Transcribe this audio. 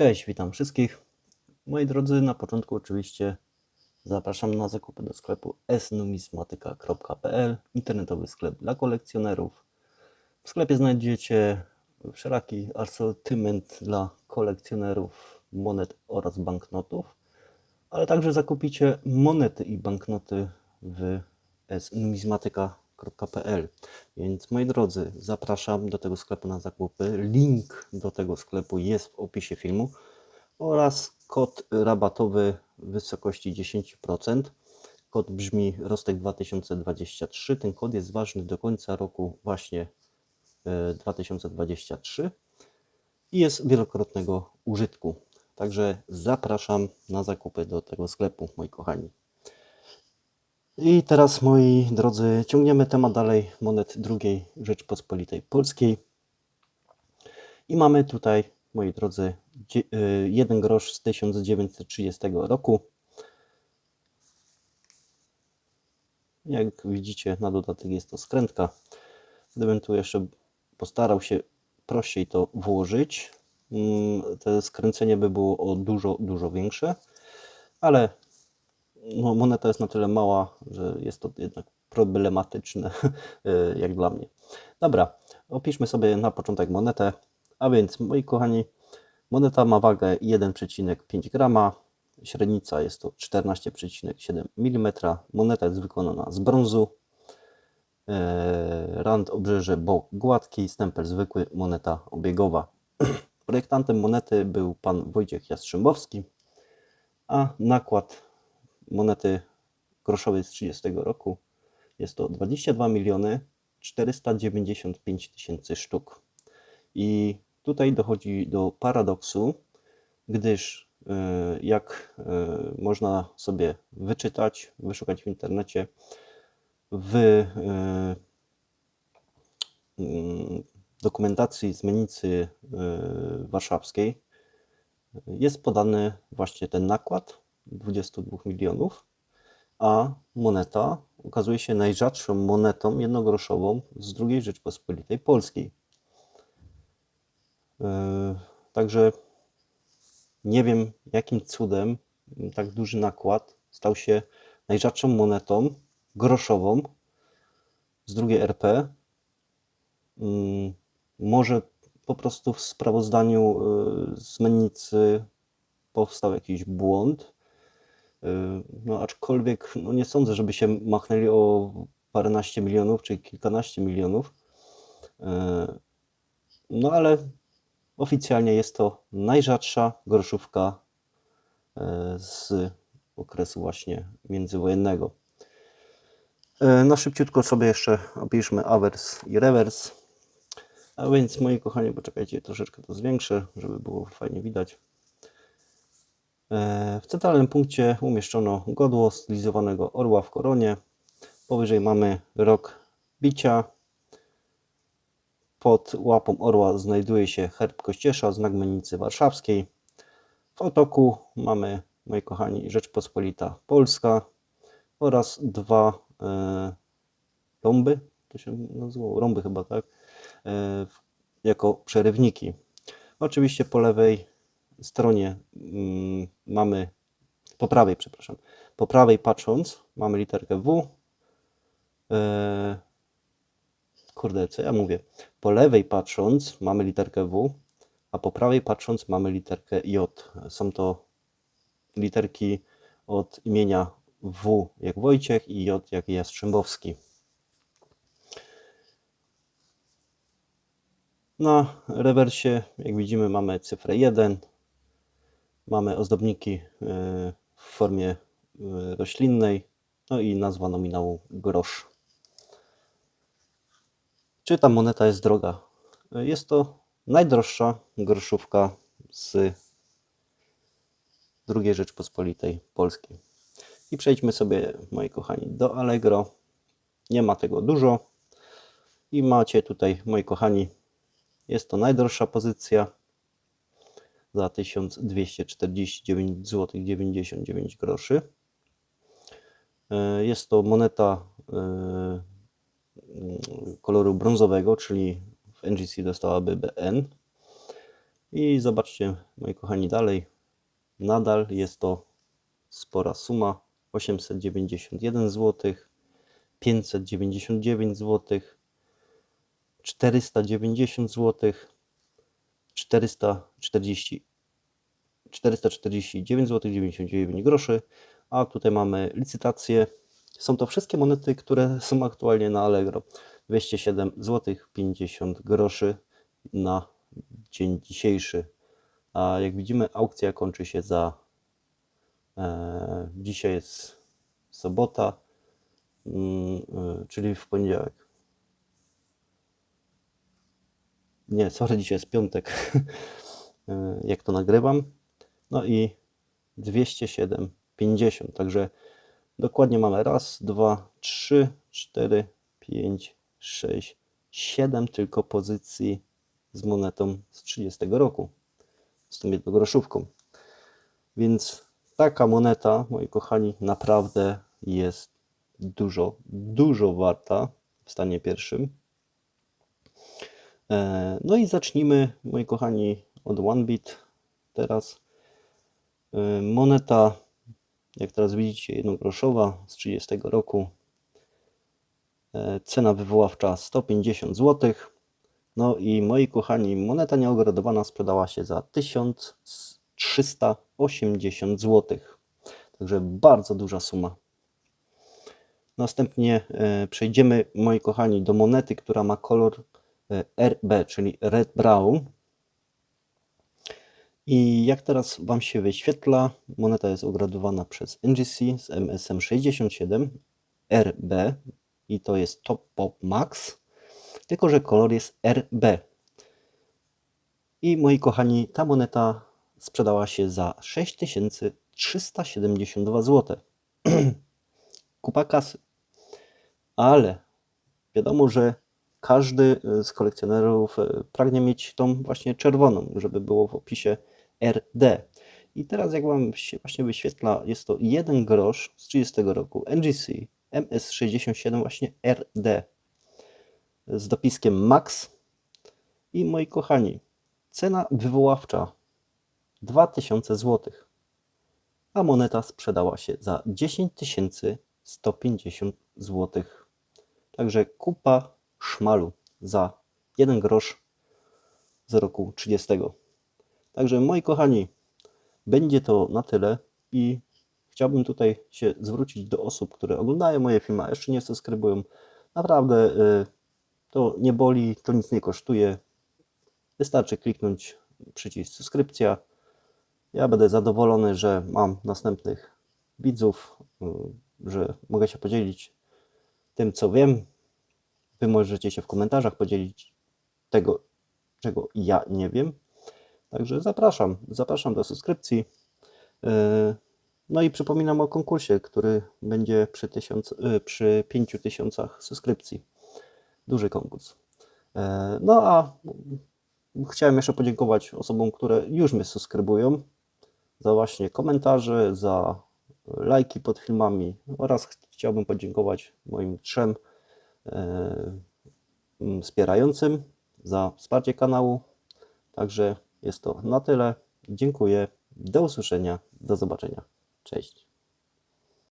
Cześć, witam wszystkich. Moi drodzy, na początku oczywiście zapraszam na zakupy do sklepu snumizmatyka.pl, internetowy sklep dla kolekcjonerów. W sklepie znajdziecie wszelaki asortyment dla kolekcjonerów monet oraz banknotów, ale także zakupicie monety i banknoty w Więc moi drodzy, zapraszam do tego sklepu na zakupy. Link do tego sklepu jest w opisie filmu oraz kod rabatowy w wysokości 10%. Kod brzmi Rostek 2023. Ten kod jest ważny do końca roku właśnie e, 2023 i jest wielokrotnego użytku. Także zapraszam na zakupy do tego sklepu, moi kochani. I teraz, moi drodzy, ciągniemy temat dalej monet II Rzeczpospolitej Polskiej. I mamy tutaj, moi drodzy, dzie- y, jeden grosz z 1930 roku. Jak widzicie, na dodatek jest to skrętka. Gdybym tu jeszcze postarał się prościej to włożyć, mm, to skręcenie by było o dużo, dużo większe, ale no, moneta jest na tyle mała, że jest to jednak problematyczne, y, jak dla mnie. Dobra, opiszmy sobie na początek monetę. A więc, moi kochani, moneta ma wagę 1,5 grama, średnica jest to 14,7 mm. Moneta jest wykonana z brązu. E, Rand obrzeże bok gładki, stempel zwykły, moneta obiegowa. Projektantem monety był pan Wojciech Jastrzębowski, a nakład monety groszowej z 30 roku jest to 22 miliony 495 tysięcy sztuk. I tutaj dochodzi do paradoksu, gdyż e, jak e, można sobie wyczytać, wyszukać w internecie, w e, mm, dokumentacji z Mennicy Warszawskiej jest podany właśnie ten nakład 22 milionów, a moneta okazuje się najrzadszą monetą jednogroszową z II Rzeczpospolitej Polskiej. Yy, Także nie wiem, jakim cudem tak duży nakład stał się najrzadszą monetą groszową z drugiej RP. Mm, Może po prostu w sprawozdaniu yy, z Mennicy powstał jakiś błąd. Yy, No, aczkolwiek no nie sądzę, żeby się machnęli o paręnaście milionów czy kilkanaście milionów. Yy, No ale oficjalnie jest to najrzadsza groszówka e, z okresu właśnie międzywojennego. E, No szybciutko sobie jeszcze opiszmy awers i rewers. A więc moi kochani, poczekajcie, troszeczkę to zwiększę, żeby było fajnie widać. W centralnym punkcie umieszczono godło stylizowanego orła w koronie. Powyżej mamy rok bicia. Pod łapą orła znajduje się herb Kościesza, znak Mennicy Warszawskiej. W otoku mamy, moi kochani, Rzeczpospolita Polska oraz dwa e, rąby, to się nazywało, rąby chyba, tak, e, jako przerywniki. Oczywiście po lewej stronie mm, mamy, po prawej, przepraszam, po prawej patrząc mamy literkę W. E, kurde, co ja mówię? Po lewej patrząc mamy literkę W, a po prawej patrząc mamy literkę J. Są to literki od imienia W jak Wojciech i J jak Jastrzębowski. Na rewersie, jak widzimy, mamy cyfrę 1. Mamy ozdobniki e, w formie e, roślinnej, no i nazwa nominału grosz. Czy ta moneta jest droga? Jest to najdroższa groszówka z II Rzeczpospolitej Polskiej. I przejdźmy sobie, moi kochani, do Allegro. Nie ma tego dużo. I macie tutaj, moi kochani, jest to najdroższa pozycja za 1249 zł 99 groszy. E, Jest to moneta e, koloru brązowego, czyli w NGC dostałaby BN. I zobaczcie, moi kochani, dalej. Nadal jest to spora suma. 891 zł, 599 zł, 490 zł, 440 449 zł 99 groszy, a tutaj mamy licytację. Są to wszystkie monety, które są aktualnie na Allegro. 207 zł 50 groszy na dzień dzisiejszy. A jak widzimy, aukcja kończy się za. E, dzisiaj jest sobota, mm, e, czyli w poniedziałek. Nie, sorry, dzisiaj jest piątek, e, jak to nagrywam. No i 207,50. Także dokładnie mamy raz, dwa, trzy, cztery, pięć, sześć, siedem tylko pozycji z monetą z 30 roku, z tą jednogroszówką. Więc taka moneta, moi kochani, naprawdę jest dużo, dużo warta w stanie pierwszym. E, No i zacznijmy, moi kochani, od OneBit. Teraz e, moneta, jak teraz widzicie, jednogroszowa z 30 roku. E, Cena wywoławcza 150 zł. No i moi kochani, moneta nieogradowana sprzedała się za 1380 zł. Także bardzo duża suma. Następnie przejdziemy, moi kochani, do monety, która ma kolor RB, czyli Red Brown. I jak teraz Wam się wyświetla, moneta jest ogradowana przez NGC z MSM 67 RB i to jest Top Pop Max, tylko że kolor jest RB. I moi kochani, ta moneta sprzedała się za 6372 zł. Kupa kasy. Ale wiadomo, że każdy z kolekcjonerów e, pragnie mieć tą właśnie czerwoną, żeby było w opisie RD. I teraz jak Wam się właśnie wyświetla, jest to 1 grosz z 30 roku NGC MS67 właśnie RD z dopiskiem Max. I moi kochani, cena wywoławcza 2000 zł, a moneta sprzedała się za 10 150 zł. Także kupa szmalu za 1 grosz z roku 30. Także moi kochani, będzie to na tyle i chciałbym tutaj się zwrócić do osób, które oglądają moje filmy, a jeszcze nie subskrybują. Naprawdę y, to nie boli, to nic nie kosztuje. Wystarczy kliknąć przycisk subskrypcja. Ja będę zadowolony, że mam następnych widzów, y, że mogę się podzielić tym, co wiem. Wy możecie się w komentarzach podzielić tego, czego ja nie wiem. Także zapraszam, zapraszam do subskrypcji. Yy, No i przypominam o konkursie, który będzie przy, tysiąc, yy, przy 5000 subskrypcji. Duży konkurs. Yy, No a chciałem jeszcze podziękować osobom, które już mnie subskrybują za właśnie komentarze, za lajki pod filmami oraz chciałbym podziękować moim trzem wspierającym za wsparcie kanału. Także jest to na tyle. Dziękuję. Do usłyszenia. Do zobaczenia. Cześć.